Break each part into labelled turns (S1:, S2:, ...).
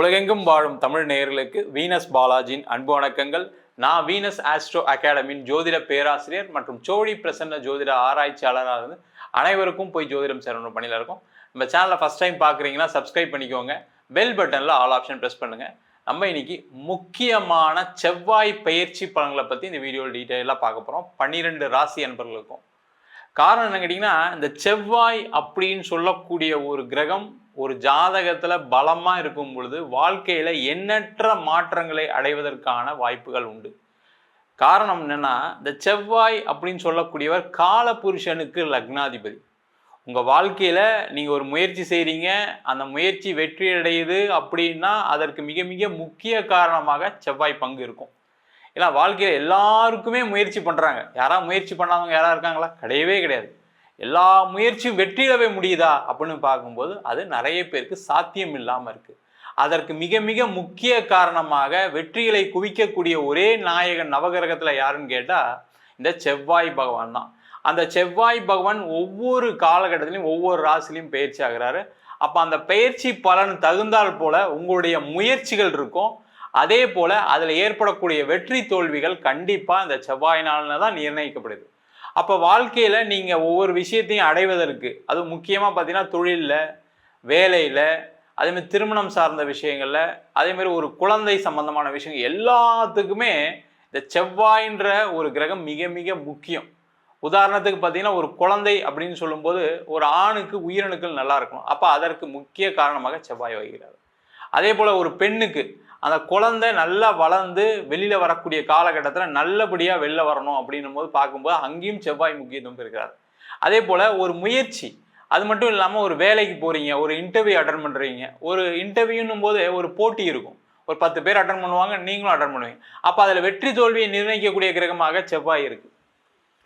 S1: உலகெங்கும் வாழும் தமிழ் நேயர்களுக்கு வீனஸ் பாலாஜியின் அன்பு வணக்கங்கள். நான் வீனஸ் ஆஸ்ட்ரோ அகாடமியின் ஜோதிட பேராசிரியர் மற்றும் சோழி பிரசன்ன ஜோதிட ஆராய்ச்சியாளராக இருந்து அனைவருக்கும் போய் ஜோதிடம் சேரணும் பணியில் இருக்கும். நம்ம சேனலை ஃபஸ்ட் டைம் பார்க்குறீங்கன்னா சப்ஸ்கிரைப் பண்ணிக்கோங்க. பெல் பட்டனில் ஆல் ஆப்ஷன் ப்ரெஸ் பண்ணுங்கள் நம்ம இன்னைக்கு முக்கியமான செவ்வாய் பயிற்சி பலன்களை பற்றி இந்த வீடியோவில் டீட்டெயிலாக பார்க்க போகிறோம் பன்னிரெண்டு ராசி அன்பர்களுக்கும் காரணம் என்ன கேட்டிங்கன்னா இந்த செவ்வாய் அப்படின்னு சொல்லக்கூடிய ஒரு கிரகம் ஒரு ஜாதகத்தில் பலமாக இருக்கும் பொழுது வாழ்க்கையில் எண்ணற்ற மாற்றங்களை அடைவதற்கான வாய்ப்புகள் உண்டு. காரணம் என்னன்னா இந்த செவ்வாய் அப்படின்னு சொல்லக்கூடியவர் கால புருஷனுக்கு லக்னாதிபதி. உங்கள் வாழ்க்கையில் நீங்கள் ஒரு முயற்சி செய்கிறீங்க அந்த முயற்சி வெற்றி அடையுது அப்படின்னா அதற்கு மிக மிக முக்கிய காரணமாக செவ்வாய் பங்கு இருக்கும். ஏன்னா வாழ்க்கையில் எல்லாருக்குமே முயற்சி பண்ணுறாங்க யாராவது முயற்சி பண்ணாதவங்க யாராவது இருக்காங்களா? கிடையவே கிடையாது. எல்லா முயற்சியும் வெற்றியிடவே முடியுதா அப்படின்னு பார்க்கும்போது அது நிறைய பேருக்கு சாத்தியம் இல்லாமல் இருக்குது அதற்கு மிக மிக முக்கிய காரணமாக வெற்றிகளை குவிக்கக்கூடிய ஒரே நாயகன் நவகிரகத்தில் யாருன்னு கேட்டால் இந்த செவ்வாய் பகவான் தான். அந்த செவ்வாய் பகவான் ஒவ்வொரு காலகட்டத்திலையும் ஒவ்வொரு ராசிலையும் பயிற்சி ஆகிறாரு. அப்போ அந்த பயிற்சி பலன் தகுந்தால் போல உங்களுடைய முயற்சிகள் இருக்கும். அதே போல அதில் ஏற்படக்கூடிய வெற்றி தோல்விகள் கண்டிப்பாக இந்த செவ்வாயினால தான் நிர்ணயிக்கப்படுது. அப்போ வாழ்க்கையில் நீங்கள் ஒவ்வொரு விஷயத்தையும் அடைவதற்கு அது முக்கியமாக பார்த்தீங்கன்னா தொழிலில் வேலையில் அதேமாதிரி திருமணம் சார்ந்த விஷயங்களில் அதேமாரி ஒரு குழந்தை சம்பந்தமான விஷயங்கள் எல்லாத்துக்குமே இந்த செவ்வாயின்ற ஒரு கிரகம் மிக மிக முக்கியம். உதாரணத்துக்கு பார்த்தீங்கன்னா ஒரு குழந்தை அப்படின்னு சொல்லும்போது ஒரு ஆணுக்கு உயிரணுக்கள் நல்லா இருக்கணும். அப்போ அதற்கு முக்கிய காரணமாக செவ்வாய் வகிக்கிறார். அதே போல் ஒரு பெண்ணுக்கு அந்த குழந்தை நல்லா வளர்ந்து வெளியில் வரக்கூடிய காலகட்டத்தில் நல்லபடியாக வெளில வரணும் அப்படின்னும் போது பார்க்கும்போது அங்கேயும் செவ்வாய் முக்கியத்துவம் இருக்கிறார் அதே போல் ஒரு முயற்சி அது மட்டும் இல்லாமல் ஒரு வேலைக்கு போகிறீங்க ஒரு இன்டர்வியூ அட்டன் பண்ணுறீங்க ஒரு இன்டர்வியூன்னும் போது ஒரு போட்டி இருக்கும். ஒரு பத்து பேர் அட்டன் பண்ணுவாங்க நீங்களும் அட்டன் பண்ணுவீங்க. அப்போ அதில் வெற்றி தோல்வியை நிர்ணயிக்கக்கூடிய கிரகமாக செவ்வாய் இருக்குது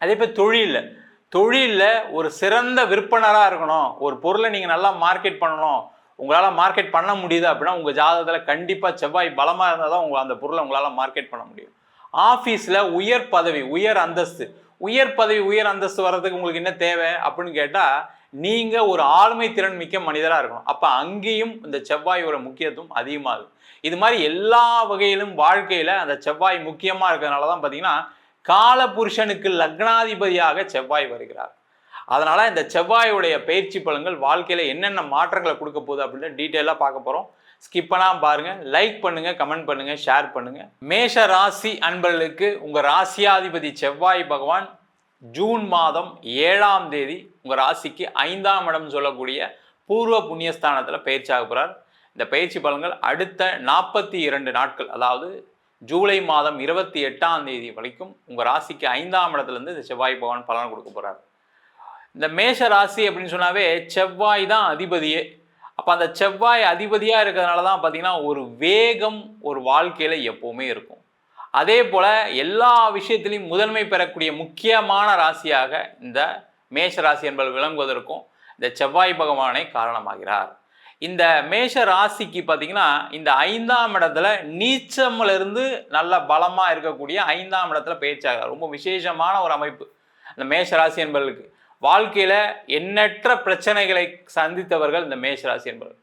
S1: அதே போல் தொழிலில் தொழிலில் ஒரு சிறந்த விற்பனராக இருக்கணும். ஒரு பொருளை நீங்கள் நல்லா மார்க்கெட் பண்ணணும். உங்களால் மார்க்கெட் பண்ண முடியுது அப்படின்னா உங்கள் ஜாதகத்தில் கண்டிப்பாக செவ்வாய் பலமாக இருந்தால் தான் உங்கள் அந்த பொருளை உங்களால் மார்க்கெட் பண்ண முடியும். ஆஃபீஸில் உயர் பதவி உயர் அந்தஸ்து. உயர் பதவி உயர் அந்தஸ்து வர்றதுக்கு உங்களுக்கு என்ன தேவை அப்படின்னு கேட்டால் நீங்கள் ஒரு ஆளுமை திறன் மிக்க மனிதராக இருக்கணும். அப்போ அங்கேயும் இந்த செவ்வாயோட முக்கியத்துவம் அதிகமாகுது இது மாதிரி எல்லா வகையிலும் வாழ்க்கையில் அந்த செவ்வாய் முக்கியமாக இருக்கிறதுனால தான் பார்த்தீங்கன்னா காலபுருஷனுக்கு லக்னாதிபதியாக செவ்வாய் வருகிறார். அதனால் இந்த செவ்வாயுடைய பயிற்சி பலன்கள் வாழ்க்கையில் என்னென்ன மாற்றங்களை கொடுக்க போகுது அப்படின்னு டீட்டெயிலாக பார்க்க போகிறோம் ஸ்கிப் பாருங்கள் லைக் பண்ணுங்கள் கமெண்ட் பண்ணுங்கள் ஷேர் பண்ணுங்கள் மேஷ ராசி அன்பர்களுக்கு உங்கள் ராசியாதிபதி செவ்வாய் பகவான் ஜூன் மாதம் ஏழாம் தேதி உங்கள் ராசிக்கு ஐந்தாம் இடம் சொல்லக்கூடிய பூர்வ புண்ணியஸ்தானத்தில் பயிற்சியாக போகிறார் இந்த பயிற்சி பலன்கள் அடுத்த நாற்பத்தி இரண்டு நாட்கள் அதாவது ஜூலை மாதம் இருபத்தி எட்டாம் தேதி வரைக்கும் உங்கள் ராசிக்கு ஐந்தாம் இடத்துலேருந்து இந்த செவ்வாய் பகவான் பலன் கொடுக்க போகிறார் இந்த மேஷ ராசி அப்படின்னு சொன்னாவே செவ்வாய் தான் அதிபதியே. அப்போ அந்த செவ்வாய் அதிபதியாக இருக்கிறதுனால தான் பார்த்தீங்கன்னா ஒரு வேகம் ஒரு வாழ்க்கையில் எப்போவுமே இருக்கும். அதே போல் எல்லா விஷயத்திலையும் முதன்மை பெறக்கூடிய முக்கியமான ராசியாக இந்த மேஷ ராசி என்பது விளங்குவதற்கும் இந்த செவ்வாய் பகவானை காரணமாகிறார். இந்த மேஷ ராசிக்கு பார்த்தீங்கன்னா இந்த ஐந்தாம் இடத்துல நீச்சமிலிருந்து நல்ல பலமாக இருக்கக்கூடிய ஐந்தாம் இடத்துல பேச்சாக ரொம்ப விசேஷமான ஒரு அமைப்பு. இந்த மேஷ ராசி என்பவர்களுக்கு வாழ்க்கையில் எண்ணற்ற பிரச்சனைகளை சந்தித்தவர்கள் இந்த மேஷ ராசி என்பவர்கள்.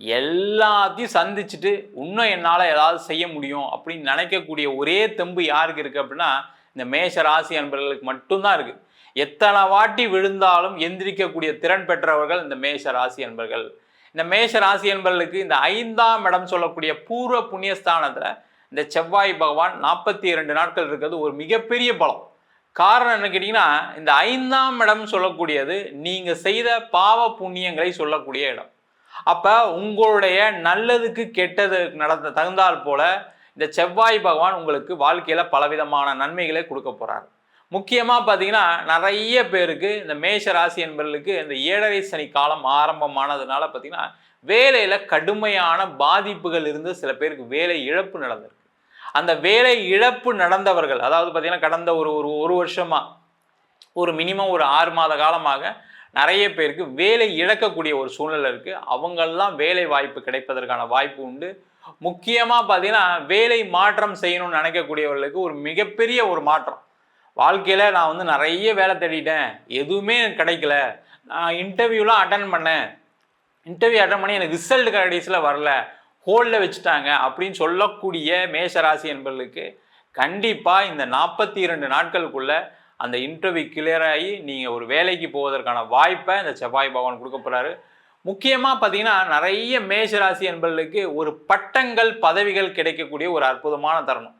S1: எல்லாத்தையும் சந்திச்சுட்டு இன்னும் என்னால் ஏதாவது செய்ய முடியும் அப்படின்னு நினைக்கக்கூடிய ஒரே தெம்பு யாருக்கு இருக்குது அப்படின்னா இந்த மேஷ ராசி அன்பர்களுக்கு மட்டும்தான் இருக்குது எத்தனை வாட்டி விழுந்தாலும் எந்திரிக்கக்கூடிய திறன் பெற்றவர்கள் இந்த மேஷ ராசி அன்பர்கள். இந்த மேஷ ராசி என்பர்களுக்கு இந்த ஐந்தாம் இடம் சொல்லக்கூடிய பூர்வ புண்ணியஸ்தானத்தில் இந்த செவ்வாய் பகவான் நாற்பத்தி இரண்டு நாட்கள் இருக்கிறது ஒரு மிகப்பெரிய பலம். காரணம் என்ன கேட்டிங்கன்னா இந்த ஐந்தாம் இடம் சொல்லக்கூடியது நீங்கள் செய்த பாவ புண்ணியங்களை சொல்லக்கூடிய இடம். அப்போ உங்களுடைய நல்லதுக்கு கெட்டது நடந்த தகுந்தால் போல இந்த செவ்வாய் பகவான் உங்களுக்கு வாழ்க்கையில் பலவிதமான நன்மைகளை கொடுக்க போகிறார் முக்கியமாக பார்த்தீங்கன்னா நிறைய பேருக்கு இந்த மேஷ ராசி என்பவர்களுக்கு இந்த ஏழரை சனி காலம் ஆரம்பமானதுனால பார்த்தீங்கன்னா வேலையில் கடுமையான பாதிப்புகள் இருந்து சில பேருக்கு வேலை இழப்பு நடந்திருக்கு. அந்த வேலை இழப்பு நடந்தவர்கள் அதாவது பார்த்தீங்கன்னா கடந்த ஒரு ஒரு ஒரு வருஷமாக ஒரு மினிமம் ஒரு ஆறு மாத காலமாக நிறைய பேருக்கு வேலை இழக்கக்கூடிய ஒரு சூழ்நிலை இருக்குது அவங்கெல்லாம் வேலை வாய்ப்பு கிடைப்பதற்கான வாய்ப்பு உண்டு. முக்கியமாக பார்த்தீங்கன்னா வேலை மாற்றம் செய்யணும்னு நினைக்கக்கூடியவர்களுக்கு ஒரு மிகப்பெரிய ஒரு மாற்றம். வாழ்க்கையில் நான் வந்து நிறைய வேலை தேடிட்டேன் எதுவுமே எனக்கு கிடைக்கல. நான் இன்டர்வியூலாம் அட்டன் பண்ணேன். இன்டர்வியூ அட்டன் பண்ணி எனக்கு ரிசல்ட் கடைசியில் வரல. ஹோல்டில் வச்சுட்டாங்க அப்படின்னு சொல்லக்கூடிய மேஷராசி என்பவர்களுக்கு கண்டிப்பாக இந்த நாற்பத்தி இரண்டு நாட்களுக்குள்ள அந்த இன்டர்வியூ கிளியர் ஆகி நீங்கள் ஒரு வேலைக்கு போவதற்கான வாய்ப்பை இந்த செவ்வாய் பகவான் கொடுக்க போகிறாரு முக்கியமாக பார்த்தீங்கன்னா நிறைய மேஷராசி என்பவர்களுக்கு ஒரு பட்டங்கள் பதவிகள் கிடைக்கக்கூடிய ஒரு அற்புதமான தருணம்.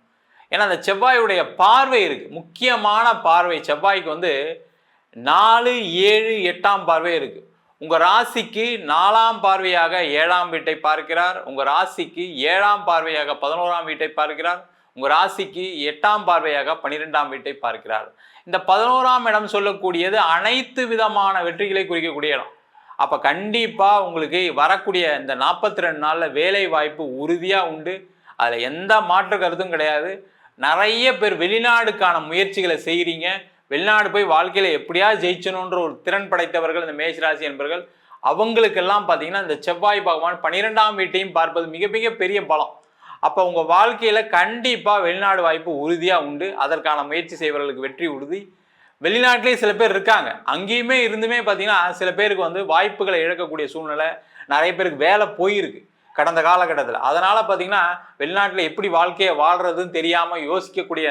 S1: ஏன்னா அந்த செவ்வாயுடைய பார்வை இருக்குது முக்கியமான பார்வை செவ்வாய்க்கு வந்து நாலு ஏழு எட்டாம் பார்வை இருக்குது உங்கள் ராசிக்கு நாலாம் பார்வையாக ஏழாம் வீட்டை பார்க்கிறார். உங்கள் ராசிக்கு ஏழாம் பார்வையாக பதினோராம் வீட்டை பார்க்கிறார். உங்கள் ராசிக்கு எட்டாம் பார்வையாக பன்னிரெண்டாம் வீட்டை பார்க்கிறார். இந்த பதினோராம் இடம் சொல்லக்கூடியது அனைத்து விதமான வெற்றிகளை குறிக்கக்கூடிய இடம். அப்போ கண்டிப்பாக உங்களுக்கு வரக்கூடிய இந்த நாற்பத்தி ரெண்டு நாளில் வேலை வாய்ப்பு உறுதியாக உண்டு. அதில் எந்த மாற்று கருத்தும் கிடையாது. நிறைய பேர் வெளிநாடுக்கான முயற்சிகளை செய்கிறீங்க வெளிநாடு போய் வாழ்க்கையில் எப்படியா ஜெயிச்சணுன்ற ஒரு திறன் படைத்தவர்கள் இந்த மேஷராசி என்பவர்கள் அவங்களுக்கெல்லாம் பார்த்தீங்கன்னா இந்த செவ்வாய் பகவான் பன்னிரெண்டாம் வீட்டையும் பார்ப்பது மிக மிக பெரிய பலம். அப்போ உங்கள் வாழ்க்கையில் கண்டிப்பாக வெளிநாடு வாய்ப்பு உறுதியாக உண்டு. அதற்கான முயற்சி செய்வர்களுக்கு வெற்றி உறுதி. வெளிநாட்டிலேயே சில பேர் இருக்காங்க. அங்கேயுமே இருந்துமே பார்த்தீங்கன்னா சில பேருக்கு வந்து வாய்ப்புகளை இழக்கக்கூடிய சூழ்நிலை நிறைய பேருக்கு வேலை போயிருக்கு கடந்த காலகட்டத்தில். அதனால் பார்த்தீங்கன்னா வெளிநாட்டில் எப்படி வாழ்க்கையை வாழ்கிறதுன்னு தெரியாமல் யோசிக்கக்கூடிய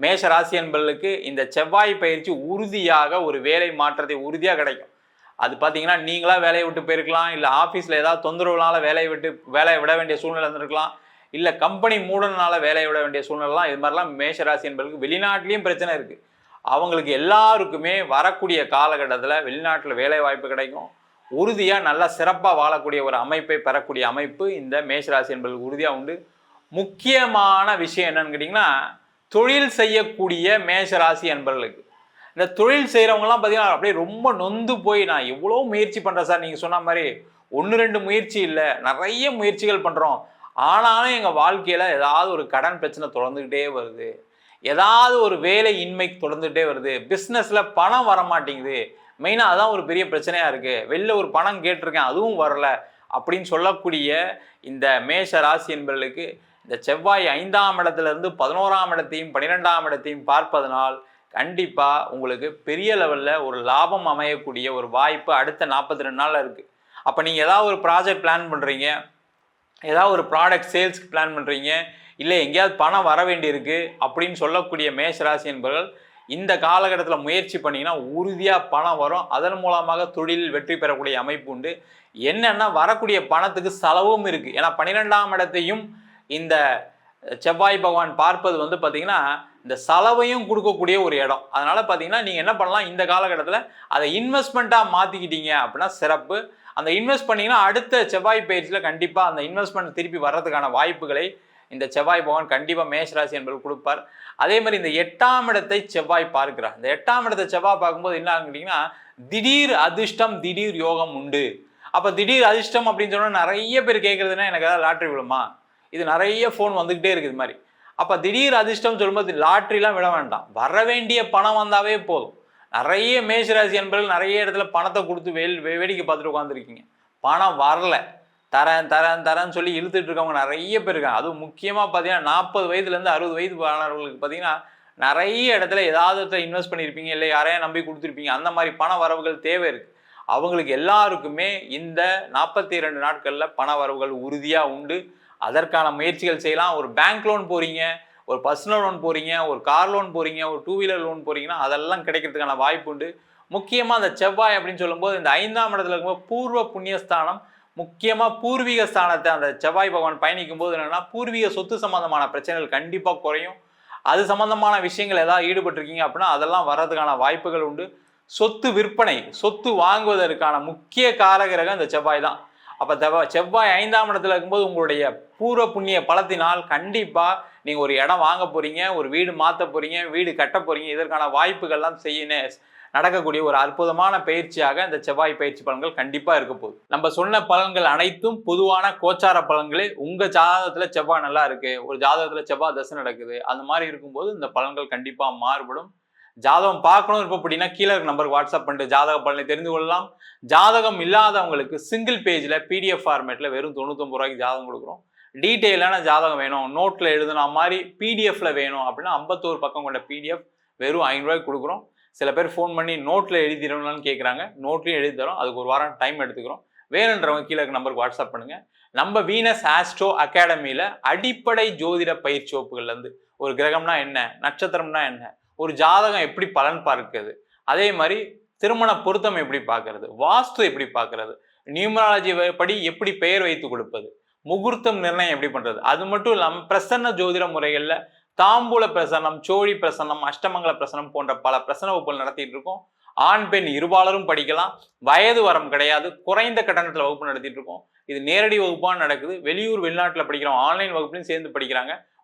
S1: மேஷ ராசி என்பர்களுக்கு இந்த செவ்வாய் பயிற்சி உறுதியாக ஒரு வேலை மாற்றத்தை உறுதியாக கிடைக்கும். அது பார்த்தீங்கன்னா நீங்களாக வேலையை விட்டு போயிருக்கலாம் இல்லை ஆஃபீஸில் ஏதாவது தொந்தரவுனால வேலையை விட்டு வேலையை விட வேண்டிய சூழ்நிலை இருந்திருக்கலாம் இல்லை கம்பெனி மூடனால வேலையை விட வேண்டிய சூழ்நிலைலாம் இது மாதிரிலாம் மேஷராசி என்பதுக்கு வெளிநாட்டிலையும் பிரச்சனை இருக்குது அவங்களுக்கு எல்லாருக்குமே வரக்கூடிய காலகட்டத்தில் வெளிநாட்டில் வேலை வாய்ப்பு கிடைக்கும். உறுதியாக நல்லா சிறப்பாக வாழக்கூடிய ஒரு அமைப்பை பெறக்கூடிய அமைப்பு இந்த மேஷராசி என்பதற்கு உறுதியாக உண்டு. முக்கியமான விஷயம் என்னன்னு கேட்டிங்கன்னா தொழில் செய்யக்கூடிய மேஷ ராசி என்பர்களுக்கு இந்த தொழில் செய்கிறவங்கலாம் பார்த்தீங்கன்னா அப்படியே ரொம்ப நொந்து போய் நான் எவ்வளோ முயற்சி பண்ணுறேன் சார். நீங்கள் சொன்ன மாதிரி ஒன்று ரெண்டு முயற்சி இல்லை. நிறைய முயற்சிகள் பண்ணுறோம் ஆனாலும் எங்கள் வாழ்க்கையில் ஏதாவது ஒரு கடன் பிரச்சனை தொடர்ந்துக்கிட்டே வருது. ஏதாவது ஒரு வேலை இன்மை தொடர்ந்துகிட்டே வருது. பிஸ்னஸில் பணம் வர மாட்டேங்குது மெயினாக அதான் ஒரு பெரிய பிரச்சனையாக இருக்குது வெளில ஒரு பணம் கேட்டிருக்கேன் அதுவும் வரல. அப்படின்னு சொல்லக்கூடிய இந்த மேஷ ராசி என்பவர்களுக்கு இந்த செவ்வாய் ஐந்தாம் இடத்துலேருந்து பதினோராம் இடத்தையும் பன்னிரெண்டாம் இடத்தையும் பார்ப்பதனால் கண்டிப்பாக உங்களுக்கு பெரிய லெவலில் ஒரு லாபம் அமையக்கூடிய ஒரு வாய்ப்பு அடுத்த நாற்பத்தி ரெண்டு நாளில் இருக்குது அப்போ நீங்கள் ஏதாவது ஒரு ப்ராஜெக்ட் பிளான் பண்ணுறீங்க ஏதாவது ஒரு ப்ராடக்ட் சேல்ஸ்க்கு பிளான் பண்ணுறீங்க இல்லை எங்கேயாவது பணம் வர வேண்டியிருக்கு அப்படின்னு சொல்லக்கூடிய மேஷராசி என்பவர்கள் இந்த காலகட்டத்தில் முயற்சி பண்ணிங்கன்னா உறுதியாக பணம் வரும். அதன் மூலமாக தொழிலில் வெற்றி பெறக்கூடிய அமைப்பு உண்டு. என்னென்னா வரக்கூடிய பணத்துக்கு செலவும் இருக்குது ஏன்னா பன்னிரெண்டாம் இடத்தையும் இந்த செவ்வாய் பகவான் பார்ப்பது வந்து பார்த்தீங்கன்னா இந்த செலவையும் கொடுக்கக்கூடிய ஒரு இடம். அதனால் பார்த்தீங்கன்னா நீங்கள் என்ன பண்ணலாம் இந்த காலகட்டத்தில் அதை இன்வெஸ்ட்மெண்ட்டாக மாற்றிக்கிட்டீங்க அப்படின்னா சிறப்பு. அந்த இன்வெஸ்ட் பண்ணிங்கன்னா அடுத்த செவ்வாய் பயிற்சியில் கண்டிப்பாக அந்த இன்வெஸ்ட்மெண்ட் திருப்பி வர்றதுக்கான வாய்ப்புகளை இந்த செவ்வாய் பகவான் கண்டிப்பாக மேஷராசி என்பவர் கொடுப்பார். அதே மாதிரி இந்த எட்டாம் இடத்தை செவ்வாய் பார்க்கிறார். இந்த எட்டாம் இடத்தை செவ்வாய் பார்க்கும்போது என்ன ஆகுங்கன்னா திடீர் அதிர்ஷ்டம் திடீர் யோகம் உண்டு. அப்போ திடீர் அதிர்ஷ்டம் அப்படின்னு சொன்னால் நிறைய பேர் கேட்குறதுன்னா எனக்கு ஏதாவது லாட்ரி விழுமா? இது நிறைய ஃபோன் வந்துக்கிட்டே இருக்குது இது மாதிரி. அப்போ திடீர் அதிர்ஷ்டம் சொல்லும்போது லாட்ரிலாம் விட வேண்டாம். வர வேண்டிய பணம் வந்தாவே போதும். நிறைய மேஷராசி என்பர்கள் நிறைய இடத்துல பணத்தை கொடுத்து வெயில் வேடிக்கை பார்த்துட்டு உட்காந்துருக்கீங்க பணம் வரல. தரேன் தரேன் தரேன்னு சொல்லி இழுத்துட்டு இருக்கவங்க நிறைய பேர் இருக்காங்க. அதுவும் முக்கியமாக பார்த்தீங்கன்னா நாற்பது வயதுலேருந்து அறுபது வயது ஆனவர்களுக்கு பார்த்தீங்கன்னா நிறைய இடத்துல ஏதாவது இன்வெஸ்ட் பண்ணியிருப்பீங்க இல்லை யாரையும் நம்பி கொடுத்துருப்பீங்க. அந்த மாதிரி பண வரவுகள் தேவை இருக்குது அவங்களுக்கு எல்லாருக்குமே இந்த நாற்பத்தி இரண்டு நாட்களில் பண வரவுகள் உறுதியாக உண்டு. அதற்கான முயற்சிகள் செய்யலாம். ஒரு பேங்க் லோன் போகிறீங்க ஒரு பர்சனல் லோன் போகிறீங்க ஒரு கார் லோன் போகிறீங்க ஒரு டூ வீலர் லோன் போகிறீங்கன்னா அதெல்லாம் கிடைக்கிறதுக்கான வாய்ப்பு உண்டு. முக்கியமாக அந்த செவ்வாய் அப்படின்னு சொல்லும்போது இந்த ஐந்தாம் இடத்துல இருக்கும்போது பூர்வ புண்ணியஸ்தானம் முக்கியமாக பூர்வீக ஸ்தானத்தை அந்த செவ்வாய் பகவான் பயணிக்கும் போது என்னென்னா பூர்வீக சொத்து சம்மந்தமான பிரச்சனைகள் கண்டிப்பாக குறையும். அது சம்மந்தமான விஷயங்கள் ஏதாவது ஈடுபட்டிருக்கீங்க அப்படின்னா அதெல்லாம் வர்றதுக்கான வாய்ப்புகள் உண்டு. சொத்து விற்பனை சொத்து வாங்குவதற்கான முக்கிய காரகிரகம் இந்த செவ்வாய் தான். அப்போ தவ செவ்வாய் ஐந்தாம் இடத்துல இருக்கும்போது உங்களுடைய பூர்வ புண்ணிய பலத்தினால் கண்டிப்பாக நீங்கள் ஒரு இடம் வாங்க போகிறீங்க ஒரு வீடு மாற்ற போகிறீங்க வீடு கட்ட போகிறீங்க இதற்கான வாய்ப்புகள்லாம் செய்யணும் நடக்கக்கூடிய ஒரு அற்புதமான பயிற்சியாக இந்த செவ்வாய் பயிற்சி பலன்கள் கண்டிப்பாக இருக்க போகுது. நம்ம சொன்ன பலன்கள் அனைத்தும் பொதுவான கோச்சார பலன்களே உங்கள் ஜாதகத்தில் செவ்வாய் நல்லா இருக்குது ஒரு ஜாதகத்தில் செவ்வாய் தசை நடக்குது அந்த மாதிரி இருக்கும்போது இந்த பலன்கள் கண்டிப்பாக மாறுபடும். ஜாதகம் பார்க்கணும் இருப்போம் அப்படின்னா கீழே நம்பருக்கு வாட்ஸ்அப் பண்ணிட்டு ஜாதக பலனை தெரிந்து கொள்ளலாம். ஜாதகம் இல்லாதவங்களுக்கு சிங்கிள் பேஜில் பிடிஎஃப் ஃபார்மேட்டில் வெறும் தொண்ணூத்தொம்பது ரூபாய்க்கு ஜாதகம் கொடுக்குறோம். டீட்டெயிலான ஜாதகம் வேணும். நோட்டில் எழுதுன மாதிரி பிடிஎஃப்ல வேணும் அப்படின்னா ஐம்பத்தோரு பக்கம் கொண்ட பிடிஎஃப் வெறும் ஐநூறுரூவாய்க்கு கொடுக்குறோம். சில பேர் ஃபோன் பண்ணி நோட்டில் எழுதிடணும்னு கேட்குறாங்க நோட்லையும் எழுதி தரோம். அதுக்கு ஒரு வாரம் டைம் எடுத்துக்கிறோம். வேணுன்றவங்க கீழே நம்பருக்கு வாட்ஸ்அப் பண்ணுங்கள் நம்ம வீனஸ் ஆஸ்ட்ரோ அகாடமியில் அடிப்படை ஜோதிட பயிற்சி வகுப்புகள்லேருந்து ஒரு கிரகம்னா என்ன? நட்சத்திரம்னா என்ன? ஒரு ஜாதகம் எப்படி பலன் பார்க்குது அதே மாதிரி திருமண பொருத்தம் எப்படி பார்க்கறது? வாஸ்து எப்படி பார்க்கறது? நியூமராலஜி படி எப்படி பெயர் வைத்து கொடுப்பது? முகூர்த்தம் நிர்ணயம் எப்படி பண்ணுறது அது மட்டும் இல்லாமல் பிரசன்ன ஜோதிட முறைகளில் தாம்பூல பிரசன்னம் சோழி பிரசன்னம் அஷ்டமங்கல பிரசனம் போன்ற பல பிரசன வகுப்புகள் நடத்திட்டு இருக்கோம். ஆண் பெண் இருபாலரும் படிக்கலாம். வயது வரம் கிடையாது. குறைந்த கட்டணத்தில் வகுப்பு நடத்திட்டு இருக்கோம். இது நேரடி வகுப்பாக நடக்குது. வெளியூர் வெளிநாட்டில் படிக்கிறோம் ஆன்லைன் வகுப்புலையும் சேர்ந்து படிக்கிறாங்க.